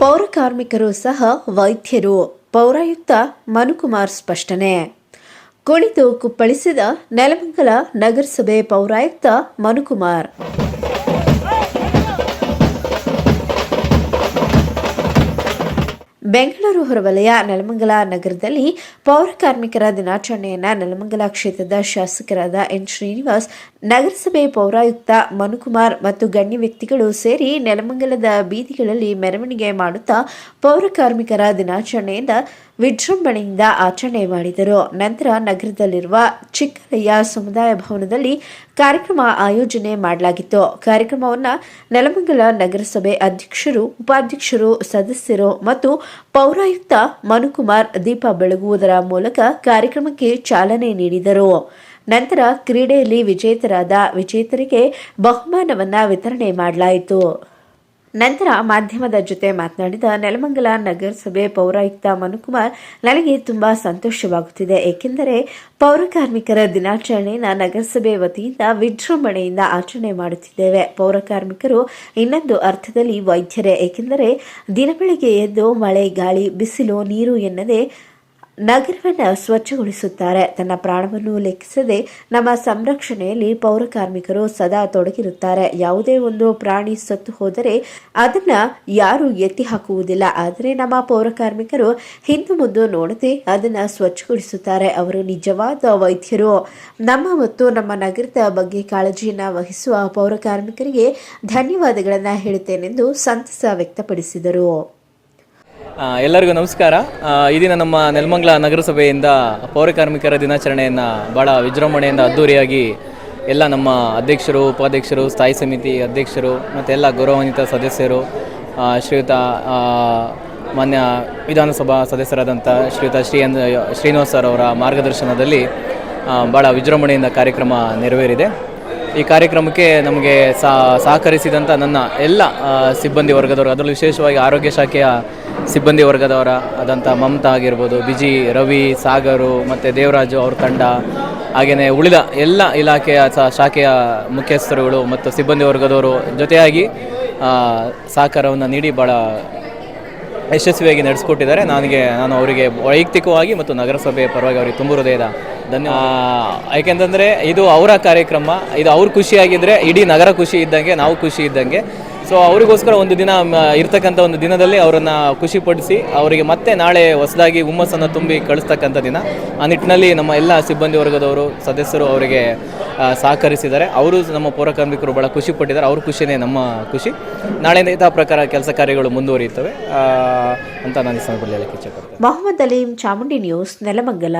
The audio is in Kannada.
ಪೌರ ಕಾರ್ಮಿಕರು ಸಹ ವೈದ್ಯರು. ಪೌರಾಯುಕ್ತ ಮನುಕುಮಾರ್ ಸ್ಪಷ್ಟನೆ. ಕುಳಿತು ಕುಪ್ಪಳಿಸಿದ ನೆಲಮಂಗಲ ನಗರಸಭೆ ಪೌರಾಯುಕ್ತ ಮನುಕುಮಾರ್. ಬೆಂಗಳೂರು ಹೊರವಲಯ ನೆಲಮಂಗಲ ನಗರದಲ್ಲಿ ಪೌರ ಕಾರ್ಮಿಕರ ದಿನಾಚರಣೆಯನ್ನ ನೆಲಮಂಗಲ ಕ್ಷೇತ್ರದ ಶಾಸಕರಾದ ಎನ್ ಶ್ರೀನಿವಾಸ್ ನಗರಸಭೆ ಪೌರಾಯುಕ್ತ ಮನುಕುಮಾರ್ ಮತ್ತು ಗಣ್ಯ ವ್ಯಕ್ತಿಗಳು ಸೇರಿ ನೆಲಮಂಗಲದ ಬೀದಿಗಳಲ್ಲಿ ಮೆರವಣಿಗೆ ಮಾಡುತ್ತಾ ಪೌರ ಕಾರ್ಮಿಕರ ದಿನಾಚರಣೆಯಿಂದ ವಿಜೃಂಭಣೆಯಿಂದ ಆಚರಣೆ ಮಾಡಿದರು. ನಂತರ ನಗರದಲ್ಲಿರುವ ಚಿಕ್ಕಲಯ್ಯ ಸಮುದಾಯ ಭವನದಲ್ಲಿ ಕಾರ್ಯಕ್ರಮ ಆಯೋಜನೆ ಮಾಡಲಾಗಿತ್ತು. ಕಾರ್ಯಕ್ರಮವನ್ನು ನೆಲಮಂಗಲ ನಗರಸಭೆ ಅಧ್ಯಕ್ಷರು, ಉಪಾಧ್ಯಕ್ಷರು, ಸದಸ್ಯರು ಮತ್ತು ಪೌರಾಯುಕ್ತ ಮನುಕುಮಾರ್ ದೀಪ ಬೆಳಗುವುದರ ಮೂಲಕ ಕಾರ್ಯಕ್ರಮಕ್ಕೆ ಚಾಲನೆ ನೀಡಿದರು. ನಂತರ ಕ್ರೀಡೆಯಲ್ಲಿ ವಿಜೇತರಾದ ವಿಜೇತರಿಗೆ ಬಹುಮಾನವನ್ನು ವಿತರಣೆ ಮಾಡಲಾಯಿತು. ನಂತರ ಮಾಧ್ಯಮದ ಜೊತೆ ಮಾತನಾಡಿದ ನೆಲಮಂಗಲ ನಗರಸಭೆ ಪೌರಾಯುಕ್ತ ಮನುಕುಮಾರ್, ನನಗೆ ತುಂಬಾ ಸಂತೋಷವಾಗುತ್ತಿದೆ. ಏಕೆಂದರೆ ಪೌರಕಾರ್ಮಿಕರ ದಿನಾಚರಣೆಯನ್ನು ನಗರಸಭೆ ವತಿಯಿಂದ ವಿಜೃಂಭಣೆಯಿಂದ ಆಚರಣೆ ಮಾಡುತ್ತಿದ್ದೇವೆ. ಪೌರಕಾರ್ಮಿಕರು ಇನ್ನೊಂದು ಅರ್ಥದಲ್ಲಿ ವೈದ್ಯರೇ. ಏಕೆಂದರೆ ದಿನಬೆಳಿಗ್ಗೆ ಎದ್ದು ಮಳೆ, ಗಾಳಿ, ಬಿಸಿಲು, ನೀರು ಎನ್ನದೆ ನಗರವನ್ನು ಸ್ವಚ್ಛಗೊಳಿಸುತ್ತಾರೆ. ತನ್ನ ಪ್ರಾಣವನ್ನು ಲೆಕ್ಕಿಸದೆ ನಮ್ಮ ಸಂರಕ್ಷಣೆಯಲ್ಲಿ ಪೌರ ಕಾರ್ಮಿಕರು ಸದಾ ತೊಡಗಿರುತ್ತಾರೆ. ಯಾವುದೇ ಒಂದು ಪ್ರಾಣಿ ಸತ್ತು ಹೋದರೆ ಅದನ್ನ ಯಾರು ಎತ್ತಿ ಹಾಕುವುದಿಲ್ಲ. ಆದರೆ ನಮ್ಮ ಪೌರ ಕಾರ್ಮಿಕರು ಹಿಂದೆ ಮುಂದೆ ನೋಡದೆ ಅದನ್ನ ಸ್ವಚ್ಛಗೊಳಿಸುತ್ತಾರೆ. ಅವರು ನಿಜವಾದ ವೈದ್ಯರು. ನಮ್ಮ ಮತ್ತು ನಮ್ಮ ನಗರದ ಬಗ್ಗೆ ಕಾಳಜಿಯನ್ನು ವಹಿಸುವ ಪೌರ ಕಾರ್ಮಿಕರಿಗೆ ಧನ್ಯವಾದಗಳನ್ನು ಹೇಳುತ್ತೇನೆಂದು ಸಂತಸ ವ್ಯಕ್ತಪಡಿಸಿದರು. ಎಲ್ಲರಿಗೂ ನಮಸ್ಕಾರ. ಈ ದಿನ ನಮ್ಮ ನೆಲಮಂಗ್ಲ ನಗರಸಭೆಯಿಂದ ಪೌರಕಾರ್ಮಿಕರ ದಿನಾಚರಣೆಯನ್ನು ಭಾಳ ವಿಜೃಂಭಣೆಯಿಂದ ಅದ್ದೂರಿಯಾಗಿ ಎಲ್ಲ ನಮ್ಮ ಅಧ್ಯಕ್ಷರು, ಉಪಾಧ್ಯಕ್ಷರು, ಸ್ಥಾಯಿ ಸಮಿತಿ ಅಧ್ಯಕ್ಷರು, ಮತ್ತು ಎಲ್ಲ ಗೌರವಾನ್ವಿತ ಸದಸ್ಯರು ಶ್ರೀಯುತ ಮಾನ್ಯ ವಿಧಾನಸಭಾ ಸದಸ್ಯರಾದಂಥ ಶ್ರೀಯುತ ಶ್ರೀ ಶ್ರೀನಿವಾಸ್ ಸರ್ ಅವರ ಮಾರ್ಗದರ್ಶನದಲ್ಲಿ ಭಾಳ ವಿಜೃಂಭಣೆಯಿಂದ ಕಾರ್ಯಕ್ರಮ ನೆರವೇರಿದೆ. ಈ ಕಾರ್ಯಕ್ರಮಕ್ಕೆ ನಮಗೆ ಸಹಕರಿಸಿದಂಥ ನನ್ನ ಎಲ್ಲ ಸಿಬ್ಬಂದಿ ವರ್ಗದವರು, ಅದರಲ್ಲೂ ವಿಶೇಷವಾಗಿ ಆರೋಗ್ಯ ಶಾಖೆಯ ಸಿಬ್ಬಂದಿ ವರ್ಗದವರ ಆದಂಥ ಮಮತಾ ಆಗಿರ್ಬೋದು, ಬಿಜಿ ರವಿ, ಸಾಗರು ಮತ್ತು ದೇವರಾಜು ಅವ್ರ ತಂಡ ಹಾಗೆಯೇ ಉಳಿದ ಎಲ್ಲ ಇಲಾಖೆಯ ಶಾಖೆಯ ಮುಖ್ಯಸ್ಥರುಗಳು ಮತ್ತು ಸಿಬ್ಬಂದಿ ವರ್ಗದವರು ಜೊತೆಯಾಗಿ ಸಹಕಾರವನ್ನು ನೀಡಿ ಭಾಳ ಯಶಸ್ವಿಯಾಗಿ ನಡೆಸ್ಕೊಟ್ಟಿದ್ದಾರೆ. ನನಗೆ, ನಾನು ಅವರಿಗೆ ವೈಯಕ್ತಿಕವಾಗಿ ಮತ್ತು ನಗರಸಭೆಯ ಪರವಾಗಿ ಅವರಿಗೆ ತುಂಬ ಹೃದಯದ ಧನ್ಯವಾದ ಯಾಕೆಂತಂದರೆ ಇದು ಅವರ ಕಾರ್ಯಕ್ರಮ, ಇದು ಅವ್ರ ಖುಷಿಯಾಗಿದ್ದರೆ ಇಡೀ ನಗರ ಖುಷಿ ಇದ್ದಂಗೆ, ನಾವು ಖುಷಿ ಇದ್ದಂಗೆ ಸೊ ಅವರಿಗೋಸ್ಕರ ಒಂದು ದಿನ ಇರ್ತಕ್ಕಂಥ ಒಂದು ದಿನದಲ್ಲಿ ಅವರನ್ನು ಖುಷಿಪಡಿಸಿ, ಅವರಿಗೆ ಮತ್ತೆ ನಾಳೆ ಹೊಸದಾಗಿ ಹುಮ್ಮಸ್ಸನ್ನು ತುಂಬಿ ಕಳಿಸ್ತಕ್ಕಂಥ ದಿನ. ಆ ನಿಟ್ಟಿನಲ್ಲಿ ನಮ್ಮ ಎಲ್ಲ ಸಿಬ್ಬಂದಿ ವರ್ಗದವರು, ಸದಸ್ಯರು ಅವರಿಗೆ ಸಹಕರಿಸಿದ್ದಾರೆ. ಅವರು ನಮ್ಮ ಪೌರಕಾರ್ಮಿಕರು ಭಾಳ ಖುಷಿ ಪಟ್ಟಿದ್ದಾರೆ ಅವ್ರ ಖುಷಿನೇ ನಮ್ಮ ಖುಷಿ. ನಾಳೆಯಿಂದ ಇಂತಹ ಪ್ರಕಾರ ಕೆಲಸ ಕಾರ್ಯಗಳು ಮುಂದುವರಿಯುತ್ತವೆ. ಅಂತ ನಾನು ಸಂದರ್ಭದಲ್ಲಿ ಹೇಳಕ್ಕೆ ಇಚ್ಛೆಪಡ್ತೇನೆ ಮೊಹಮ್ಮದ್ ಅಲೀಂ ಚಾಮುಂಡಿ ನ್ಯೂಸ್, ನೆಲಮಂಗಲ.